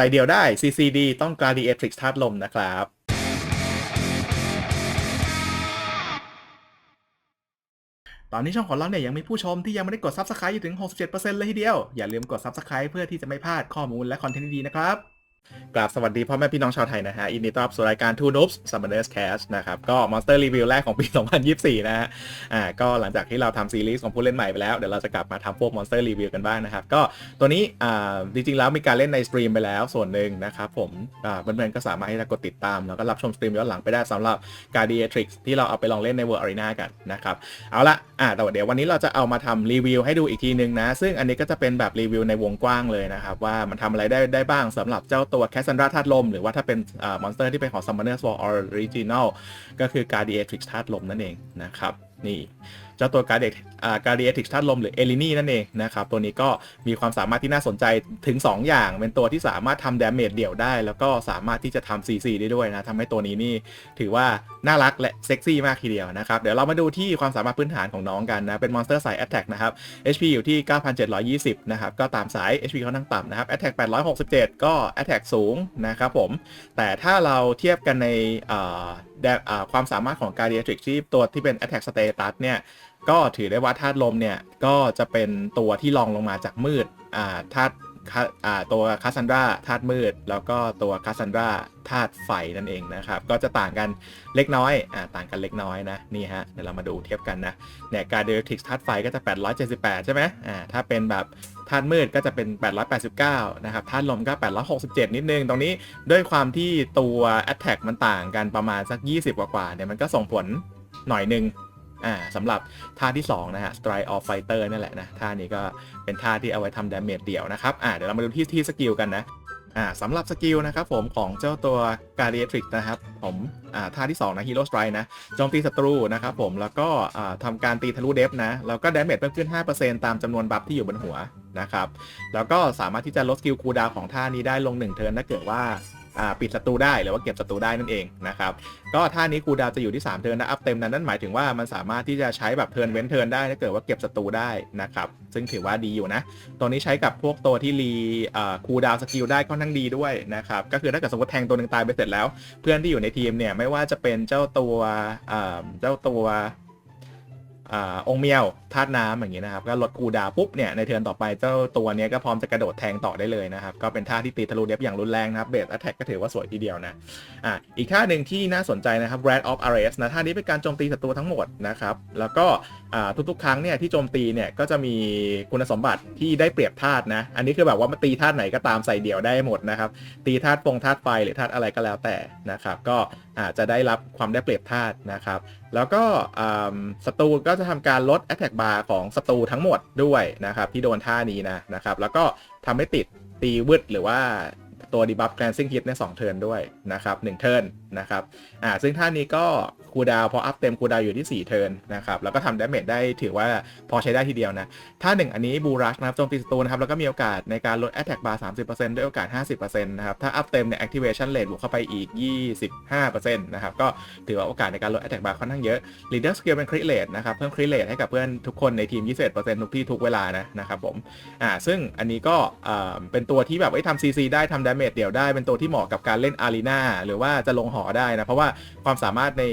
ใส่เดี่ยวได้ CCD ต้อง Gladiatrix ธาตุลมนะครับ ตอนนี้ช่องของเราเนี่ยยังมีผู้ชมที่ยังไม่ได้กด Subscribe อยู่ถึง 67%เลยทีเดียว อย่าลืมกด Subscribe เพื่อที่จะไม่พลาดข้อมูลและคอนเทนต์ดีๆนะครับ กราบสวัสดีพ่อแม่พี่น้องชาวไทยนะฮะอินดีต้อนรับสู่รายการ Two Noobs Summoners Cast นะครับก็ Monster Review แรกของปี 2024 นะฮะอ่าก็หลังจากที่เราทำซีรีส์ของผู้เล่นใหม่ไปแล้ว เดี๋ยวเราจะกลับมาทำพวก Monster Review กันบ้างนะครับ ก็ตัวนี้อ่าจริงๆ แล้วมีการเล่นในสตรีมไปแล้วส่วนหนึ่งนะครับผมอ่าเพื่อนๆก็สามารถที่จะกดติดตาม แล้วก็รับชมสตรีมย้อนหลังไปได้สำหรับ Guardiatrix ที่เราเอาไปลองเล่นใน World Arena กันนะครับเอาละอ่าแต่ว่าเดี๋ยววันนี้เราจะเอามาทำรีวิวให้ดูอีกทีนึงนะซึ่งอันนี้ก็จะเป็นแบบรีวิวในวงกว้างเลยนะครับว่ามันทำอะไรได้ได้บ้างสำหรับเจ้าตัวแคสซันดราธาตุลม หรือว่าถ้าเป็นมอนสเตอร์ที่เป็นของ Summoners War Original ก็คือ Guardiatrix ธาตุลมนั่นเองนะครับ นี่เจ้าตัว Guardiatrix อ่า Guardiatrix ธาตุลมหรือ e l i n i นั่นเองนะครับ ตัวนี้ก็มีความสามารถที่น่าสนใจถึง 2 อย่าง เป็นตัวที่สามารถทำ damage เดี่ยวได้ แล้วก็สามารถที่จะทำ CC ได้ด้วยนะทำให้ตัวนี้นี่ถือว่าน่ารักและเซ็กซี่มากทีเดียวนะครับ เดี๋ยวเรามาดูที่ความสามารถพื้นฐานของน้องกันนะ เป็นมอนสเตอร์สาย Attack นะครับ HP อยู่ที่ 9,720 นะครับ ก็ตามสาย HP เขานั่งต่ำนะครับ Attack 867 ก็ Attack สูงนะครับผม แต่ถ้าเราเทียบกันในอ่าแดอ่าความสามารถของ Guardiatrix ที่ตัวที่เป็น Attack Status เนี่ยก็ถือได้ว่าธาตุลมเนี่ยก็จะเป็นตัวที่รองลงมาจากมืดอ่าธาตุคาอ่าตัวคาซันดราธาตุมืด แล้วก็ตัวคาซันดราธาตุไฟนั่นเองนะครับ ก็จะต่างกันเล็กน้อยอ่าต่างกันเล็กน้อยนะนี่ฮะเดี๋ยวเรามาดูเทียบกันนะเนี่ยการเดลทิกธาตุไฟก็จะ 878 ใช่ไหมอ่าถ้าเป็นแบบธาตุมืดก็จะเป็น 889 นะครับธาตุลมก็ 867 นิดนึง ตรงนี้ด้วยความที่ตัว Attack มันต่างกันประมาณสัก 20 กว่าๆเนี่ยมันก็ส่งผลหน่อยนึง อ่าสำหรับท่าที่ 2 นะฮะ Strike of Fighter นั่นแหละนะ ท่านี้ก็เป็นท่าที่เอาไว้ทำ damage เดี่ยวนะครับ อ่าเดี๋ยวเรามาดูที่ที่สกิลกันนะอ่าสำหรับสกิลนะครับผมของเจ้าตัว Guardiatrix นะครับ ผมอ่าท่าที่ 2 นะ Hero Strike นะโจมตีศัตรูนะครับผมแล้วก็อ่าทำการตีทะลุเดฟนะ แล้วก็ damage เพิ่มขึ้น 5%ตามจำนวนบัฟที่อยู่บนหัวนะครับ แล้วก็สามารถที่จะลดสกิลคูลดาวของท่านี้ได้ลง 1 เทิร์นถ้าเกิดว่า ปิดศัตรูได้หรือว่าเก็บศัตรูได้นั่นเองนะครับก็ท่านี้คูดาวจะอยู่ที่3เทิร์นนะอัพเต็มนั้นนั่นหมายถึงว่ามันสามารถที่จะใช้แบบเทิร์นเว้นเทิร์นได้ถ้าเกิดว่าเก็บศัตรูได้นะครับซึ่งถือว่าดีอยู่นะตัวนี้ใช้กับพวกตัวที่รีคูดาวสกิลได้ค่อนข้างดีด้วยนะครับก็คือถ้าเกิดสมมติแทงตัวหนึ่งตายไปเสร็จแล้ว เพื่อนที่อยู่ในทีมเนี่ยไม่ว่าจะเป็นเจ้าตัวเจ้าตัว อองค์เมียวธาตุน้ำอย่างนี้นะครับ ก็ลดคูดาปุ๊บเนี่ยในเทิร์นต่อไปเจ้าตัวนี้ก็พร้อมจะกระโดดแทงต่อได้เลยนะครับ ก็เป็นท่าที่ตีทะลุเดฟอย่างรุนแรงนะครับเบสแอตแทกก็ถือว่าสวยทีเดียวนะอะอีกท่าหนึ่งที่น่าสนใจนะครับ Rat of a r r e s นะท่านี้เป็นการโจมตีศัตรูทั้งหมดนะครับ แล้วก็ทุกๆ ครั้งเนี่ยที่โจมตีเนี่ยก็จะมีคุณสมบัติที่ได้เปรียบธาตุนะ อันนี้คือแบบว่ามาตีธาตุไหนก็ตามใส่เดี่ยวได้หมดนะครับ ตีธาตุฟงธาตุไฟหรือธาตุอะไรก็แล้วแต่นะครับ ก็อาจจะได้รับความได้เปรียบธาตุนะครับ แล้วก็ศัตรูก็จะทำการลด Attack Bar ของศัตรูทั้งหมดด้วยนะครับที่โดนท่านี้นะนะครับแล้วก็ทำให้ติดตีวืดหรือว่า ตัวดีบัฟแกรนซิ่งฮิตใน2เทิร์นด้วยนะครับ1เทิร์นนะครับอ่าซึ่งท่านี้ก็คูดาวพออัพเต็มคูดาวอยู่ที่ 4 เทิร์นนะครับแล้วก็ทำดาเมจได้ถือว่าพอใช้ได้ทีเดียวนะท่าหนึ่งอันนี้บูรัชนะครับโจมตีศัตรูนะครับแล้วก็มีโอกาสในการลด Attack Bar 30%ด้วยโอกาส 50%นะครับถ้าอัพเต็มเนี่ย Activation Rate บวกเข้าไปอีก 25%นะครับก็ถือว่าโอกาสในการลด Attack Bar ค่อนข้างเยอะ Leader Skill เป็น Crit Rate นะครับเพิ่ม Crit Rate ให้กับเพื่อนทุกคนในทีม 21%ทุกที่ทุกเวลานะนะครับผมอ่าซึ่งอันนี้ก็อ่าเป็นตัวที่แบบไอ้ทำซีซีได้ทำดาเมจเดี่ยวได้เป็นตัวที่เหมาะกับการเล่นอารีนาหรือว่าจะลงหอได้นะ เพราะว่าความสามารถใน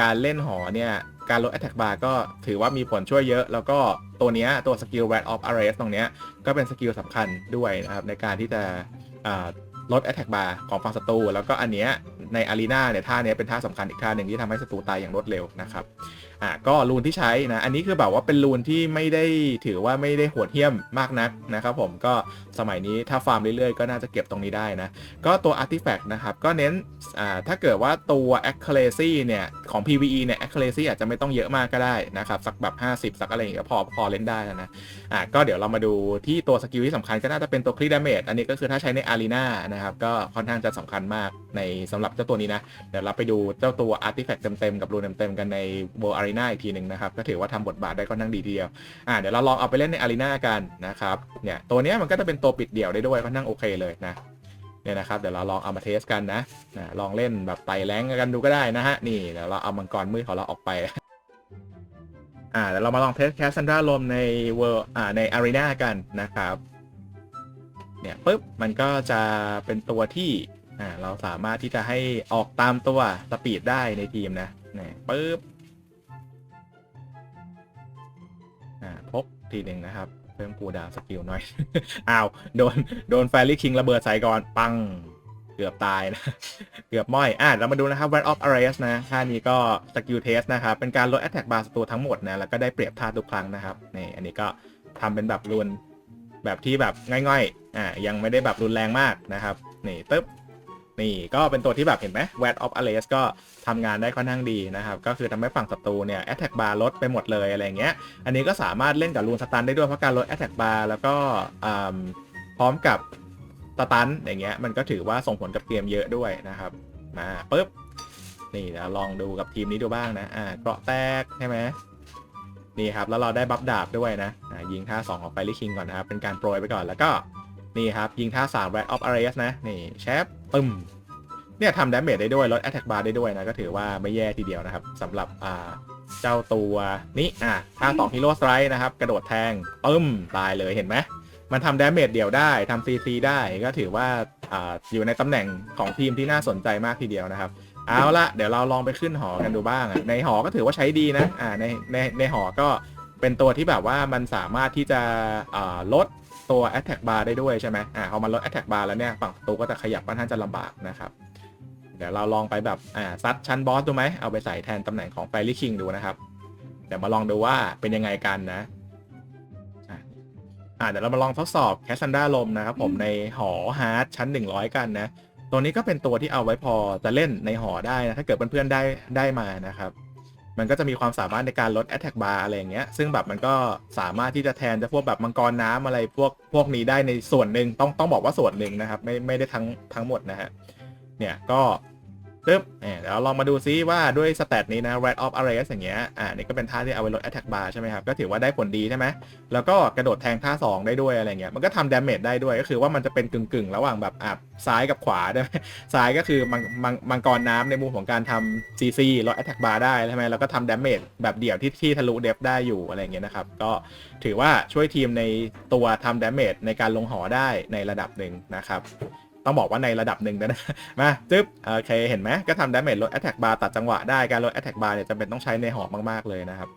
การเล่นหอเนี่ย การลด Attack Bar ก็ถือว่ามีผลช่วยเยอะ แล้วก็ตัวเนี้ยตัวสกิล Rat of Ares ตรงเนี้ยก็เป็นสกิลสำคัญด้วยนะครับในการที่จะลด Attack Bar ของฝั่งศัตรูแล้วก็อันเนี้ย ในอารีนาเนี่ยท่าเนี้ยเป็นท่าสำคัญอีกท่าหนึ่งที่ทำให้ศัตรูตายอย่างรวดเร็วนะครับอะก็รูนที่ใช้นะอันนี้คือแบบว่าเป็นรูนที่ไม่ได้ถือว่าไม่ได้โหดเหี้ยมมากนักนะครับผมก็สมัยนี้ถ้าฟาร์มเรื่อยๆ ก็น่าจะเก็บตรงนี้ได้นะ ก็ตัว Artifact นะครับก็เน้นอ่าถ้าเกิดว่าตัว Accuracy เนี่ยของ PVE เนี่ย Accuracy อาจจะไม่ต้องเยอะมากก็ได้นะครับสักแบบ 50 สักอะไรอย่างเงี้ยพอพอเล่นได้แล้วนะอะก็เดี๋ยวเรามาดูที่ตัวสกิลที่สำคัญก็น่าจะเป็นตัว Crit Damage อันนี้ก็คือถ้าใช้ใน Arena นะครับก็ค่อนข้างจะสำคัญมากในสำหรับเจ้าตัวนี้นะ เดี๋ยวเราไปดูเจ้าตัว Artifact เต็มๆ กับรูนเต็มๆ กันใน World Arena อีกทีหนึ่งนะครับ ก็ถือว่าทำบทบาทได้ค่อนข้างดีทีเดียว อ่าเดี๋ยวเราลองเอาไปเล่นใน Arena กันนะครับ เนี่ยตัวนี้มันก็จะเป็นตัวปิดเดี่ยวได้ด้วยค่อนข้างโอเคเลยนะ เนี่ยนะครับเดี๋ยวเราลองเอามาเทสกันนะนะลองเล่นแบบไต่แรงกันดูก็ได้นะฮะ นี่เดี๋ยวเราเอามังกรมืดของเราออกไปอ่าเดี๋ยวเรามาลองเทสแคสซันดราลมในเวอร์อ่าในอารีนากันนะครับ เนี่ยปุ๊บมันก็จะเป็นตัวที่ อ่าเราสามารถที่จะให้ออกตามตัวสปีดได้ในทีมนะนี่ปุ๊บอ่าพกทีหนึ่งนะครับ เพิ่มคูดาวสกิลหน่อย อ้าวโดนโดนแฟรี่คิงระเบิดใส่ก่อนปังเกือบตายนะ เกือบม้อย อะ เรามาดูนะครับ Red of Arrest นะท่านี้ก็สกิลเทสนะครับ เป็นการลด Attack Bar ศัตรูทั้งหมดนะ แล้วก็ได้เปรียบท่าทุกครั้งนะครับ นี่ อันนี้ก็ทำเป็นแบบรุนแบบที่แบบง่อยๆ อ่ายังไม่ได้แบบรุนแรงมากนะครับ นี่ตึ๊บ นี่ก็เป็นตัวที่แบบเห็นไหม Red of Arrest ก็ทำงานได้ค่อนข้างดีนะครับ ก็คือทำให้ฝั่งศัตรูเนี่ย Attack Bar ลดไปหมดเลยอะไรเงี้ย อันนี้ก็สามารถเล่นกับรูนสตันได้ด้วยเพราะการลด Attack Bar แล้วก็พร้อมกับสตันอย่างเงี้ยมันก็ถือว่าส่งผลกับเกมเยอะด้วยนะครับมาปุ๊บนี่เดี๋ยวลองดูกับทีมนี้ดูบ้างนะอ่าเกราะแตกใช่ไหมนี่ครับแล้วเราได้บัฟดาบด้วยนะอ่ายิงท่า2ของไฟลิคิงก่อนนะครับเป็นการโปรยไปก่อนแล้วก็นี่ครับยิงท่า3 Red of Arrest นะนี่แชป ปึ้มเนี่ยทำดาเมจได้ด้วยลด Attack Bar ได้ด้วยนะ ก็ถือว่าไม่แย่ทีเดียวนะครับสำหรับอ่าเจ้าตัวนี้อะท่าสองฮีโร่สไตร์นะครับ กระโดดแทงปึ้มตายเลยเห็นไหมมันทำดาเมจเดียวได้ทำซีซีได้ก็ถือว่าอ่าอยู่ในตำแหน่งของทีมที่น่าสนใจมากทีเดียวนะครับ เอาละเดี๋ยวเราลองไปขึ้นหอกันดูบ้างอะในหอก็ถือว่าใช้ดีนะอ่าในในในหอก็เป็นตัวที่แบบว่ามันสามารถที่จะลด ตัว Attack Bar ได้ด้วยใช่ไหมอ่าพอมันลด Attack Bar แล้วเนี่ยฝั่งศัตรูก็จะขยับค่อนข้างจะลำบากนะครับ เดี๋ยวเราลองไปแบบอ่าซัดชั้นบอสดูไหมเอาไปใส่แทนตำแหน่งของไฟลิคิงดูนะครับ เดี๋ยวมาลองดูว่าเป็นยังไงกันนะอะอ่าเดี๋ยวเรามาลองทดสอบแคสซันดาลมนะครับผมในหอฮาร์ดชั้น 100 กันนะตัวนี้ก็เป็นตัวที่เอาไว้พอจะเล่นในหอได้นะถ้าเกิดเพื่อนๆได้ได้มานะครับ มันก็จะมีความสามารถในการลด Attack Bar อะไรอย่างเงี้ย ซึ่งแบบมันก็สามารถที่จะแทนจะพวกแบบมังกรน้ำอะไรพวกพวกนี้ได้ในส่วนหนึ่งต้องต้องบอกว่าส่วนหนึ่งนะครับ ไม่ไม่ได้ทั้งทั้งหมดนะฮะเนี่ยก็ ปึ๊บเดี๋ยวเราลองมาดูซิว่าด้วยสเตตนี้นะ Red of Arrest อย่างเงี้ย อ่า นี่ก็เป็นท่าที่เอาไว้ลด Attack Bar ใช่ไหมครับ ก็ถือว่าได้ผลดีใช่ไหม แล้วก็กระโดดแทงท่า 2 ได้ด้วยอะไรเงี้ย มันก็ทำดาเมจได้ด้วย ก็คือว่ามันจะเป็นกึ่งๆ ระหว่างแบบอะซ้ายกับขวาได้ไหมซ้ายก็คือมังมังมังกรน้ำในมุมของการทำ CC ลด Attack Bar ได้ใช่ไหมแล้วก็ทำดาเมจแบบเดี่ยวที่ที่ทะลุเดฟได้อยู่อะไรเงี้ยนะครับ ก็ถือว่าช่วยทีมในตัวทำดาเมจในการลงหอได้ในระดับหนึ่งนะครับ ต้องบอกว่าในระดับหนึ่งนะ มาจึ๊บโอเคเห็นไหมก็ทำดาเมจลด Attack Bar ตัดจังหวะได้การลด Attack Bar เนี่ยจำเป็นต้องใช้ในหอกมากๆเลยนะครับ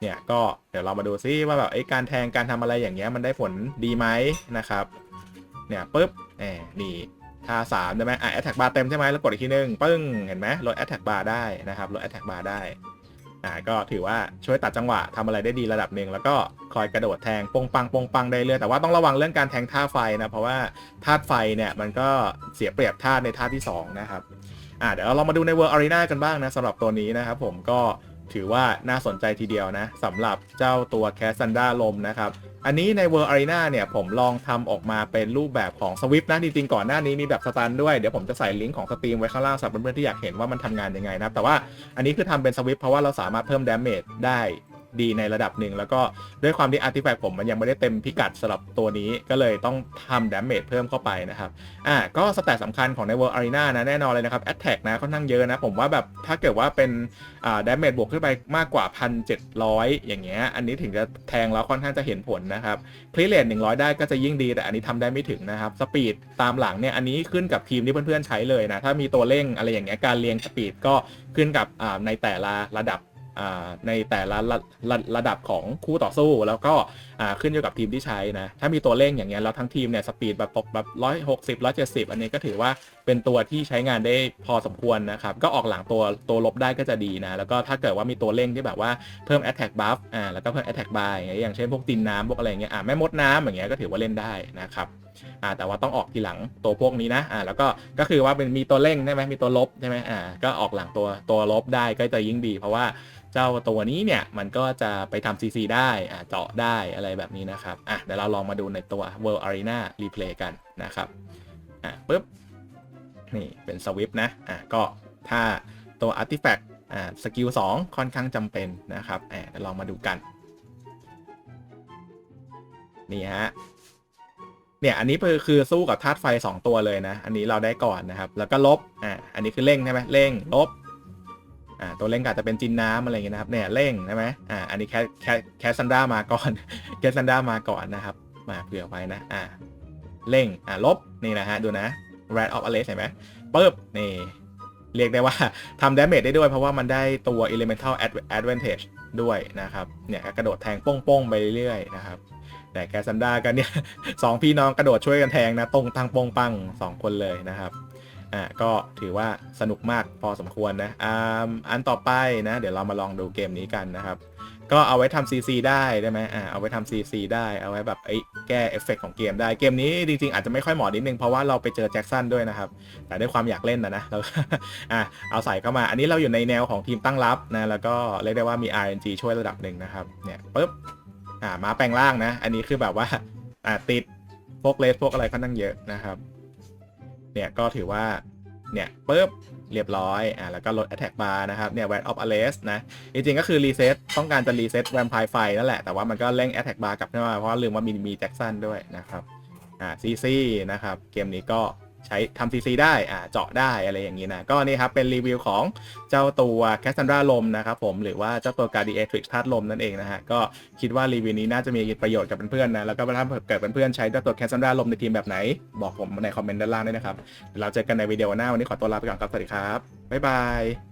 เนี่ยก็เดี๋ยวเรามาดูซิว่าแบบไอ้การแทงการทำอะไรอย่างเงี้ยมันได้ผลดีไหมนะครับเนี่ยปุ๊บแหมนี่ท่าสามใช่ไหมอะ Attack Bar เต็มใช่ไหมแล้วกดอีกทีนึงปึ้งเห็นไหมลด Attack Bar ได้นะครับลด Attack Bar ได้ อ่าก็ถือว่าช่วยตัดจังหวะทำอะไรได้ดีระดับหนึ่งแล้วก็คอยกระโดดแทงปงปังปงปังได้เรื่อยแต่ว่าต้องระวังเรื่องการแทงท่าไฟนะเพราะว่าธาตุไฟเนี่ยมันก็เสียเปรียบธาตุในท่าที่สองนะครับอ่าเดี๋ยวเรามาดูใน World Arena กันบ้างนะสำหรับตัวนี้นะครับผมก็ ถือว่าน่าสนใจทีเดียวนะสำหรับเจ้าตัวแคสซันดาลมนะครับ อันนี้ใน World Arena เนี่ยผมลองทำออกมาเป็นรูปแบบของ Swift นะ จริงๆก่อนหน้านี้มีแบบสตันด้วย เดี๋ยวผมจะใส่ลิงก์ของสตรีมไว้ข้างล่างสำหรับเพื่อนๆที่อยากเห็นว่ามันทำงานยังไงนะครับแต่ว่าอันนี้คือทำเป็น Swift เพราะว่าเราสามารถเพิ่มดาเมจได้ ดีในระดับหนึ่ง แล้วก็ด้วยความที่ artifact ผมมันยังไม่ได้เต็มพิกัดสำหรับตัวนี้ก็เลยต้องทำ damage เพิ่มเข้าไปนะครับอ่าก็สแตทสำคัญของใน World Arena นะแน่นอนเลยนะครับ attack นะค่อนข้างเยอะนะ ผมว่าแบบถ้าเกิดว่าเป็นอ่าดาเมจบวกขึ้นไปมากกว่า 1,700 อย่างเงี้ยอันนี้ถึงจะแทงแล้วค่อนข้างจะเห็นผลนะครับคลิเลต100 ได้ก็จะยิ่งดีแต่อันนี้ทำได้ไม่ถึงนะครับสปีดตามหลังเนี่ยอันนี้ขึ้นกับทีมที่เพื่อนๆใช้เลยนะถ้ามีตัวเร่งอะไรอย่างเงี้ยการเรียงสปีดก็ขึ้นกับอ่าในแต่ละระดับ ในแต่ละระระระดับของคู่ต่อสู้แล้วก็ขึ้นอยู่กับทีมที่ใช้นะ ถ้ามีตัวเร่งอย่างเงี้ยแล้วทั้งทีมเนี่ยสปีดแบบตกแบบ160 170อันนี้ก็ถือว่าเป็นตัวที่ใช้งานได้พอสมควรนะครับ ก็ออกหลังตัวตัวลบได้ก็จะดีนะ แล้วก็ถ้าเกิดว่ามีตัวเร่งที่แบบว่าเพิ่ม attack buff อ่าแล้วก็เพิ่ม attack bar อย่างเงี้ยอย่างเช่นพวกตินน้ำพวกอะไรเงี้ยอ่าแม่มดน้ำอย่างเงี้ยก็ถือว่าเล่นได้นะครับอ่าแต่ว่าต้องออกทีหลังตัวพวกนี้นะอ่าแล้วก็ก็คือว่าเป็นมีตัวเร่งใช่ไหมมีตัวลบใช่ไหมอ่าก็ออกหลังตัวตัวลบได้ก็จะยิ่งดี เพราะว่าเจ้าตัวนี้เนี่ยมันก็จะไปทำ CC ได้อ่าเจาะได้อะไรแบบนี้นะครับอะเดี๋ยวเราลองมาดูในตัว World Arena Replay กันนะครับอะปึ๊บ นี่เป็นสวิปนะอะก็ถ้าตัว Artifact อ่าสกิล2ค่อนข้างจำเป็นนะครับอ่าเดี๋ยวลองมาดูกัน นี่ฮะเนี่ยอันนี้คือคือสู้กับธาตุไฟ 2 ตัวเลยนะ อันนี้เราได้ก่อนนะครับ แล้วก็ลบอ่าอันนี้คือเร่งใช่ไหมเร่งลบอ่าตัวเร่งก็อาจจะเป็นจินน้ำอะไรอย่างเงี้ยนะครับเนี่ยเร่งใช่ไหมอ่าอันนี้แคแคแคสซันด้ามาก่อน แคสซันด้ามาก่อนนะครับ มาเผื่อไว้นะอ่าเร่งอะลบนี่นะฮะดูนะ rat of a r e s เห็นไหมปึ๊บนี่ เรียกได้ว่าทำ damage ได้ด้วยเพราะว่ามันได้ตัว elemental Advantage ด้วยนะครับ เนี่ยกระโดดแทงป้งๆไปเรื่อยๆนะครับ แต่แกซันดากันเนี่ยสองพี่น้องกระโดดช่วยกันแทงนะตรงทางป้งปังสองคนเลยนะครับ อ่าก็ถือว่าสนุกมากพอสมควรนะอ่าอันต่อไปนะ เดี๋ยวเรามาลองดูเกมนี้กันนะครับ ก็เอาไว้ทำ CC ได้ได้ไหมอ่าเอาไว้ทำ CC ได้เอาไว้แบบไอ้แก้เอฟเฟกต์ของเกมได้เกมนี้จริงๆ อาจจะไม่ค่อยเหมาะนิดนึง เพราะว่าเราไปเจอแจ็คสันด้วยนะครับ แต่ด้วยความอยากเล่นนะนะเราอะเอาใส่เข้ามาอันนี้เราอยู่ในแนวของทีมตั้งรับนะแล้วก็เรียกได้ว่ามี RNG ช่วยระดับหนึ่งนะครับเนี่ยปุ๊บอ่ามาแปลงร่างนะ อันนี้คือแบบว่าอ่าติดพวกเลสพวกอะไรค่อนข้างเยอะนะครับ เนี่ยก็ถือว่าเนี่ยปุ๊บเรียบร้อยอ่าแล้วก็ลด attack bar นะครับเนี่ย w a t of Arrest นะ จริงๆก็คือรีเซ็ตต้องการจะรีเซ็ตแวมไพร์ไฟนั่นแหละ แต่ว่ามันก็เร่ง attack bar กลับขึ้นมาเพราะลืมว่ามีมีแจ็คสันด้วยนะครับอ่าซีซีนะครับ เกมนี้ก็ ใช้ทำซีซีได้อ่าเจาะได้อะไรอย่างนี้นะ ก็นี่ครับเป็นรีวิวของเจ้าตัวแคสซันดราลมนะครับผมหรือว่าเจ้าตัวการดีเอทริกธาตุลมนั่นเองนะฮะก็คิดว่ารีวิวนี้น่าจะมีประโยชน์กับเพื่อนๆนะแล้วก็ถ้าเกิดเพื่อนๆใช้เจ้าตัวแคสซันดราลมในทีมแบบไหน บอกผมในคอมเมนต์ด้านล่างด้วยนะครับเราเจอกันในวิดีโอหน้าวันนี้ขอตัวลาไปก่อนครับสวัสดีครับบ๊ายบาย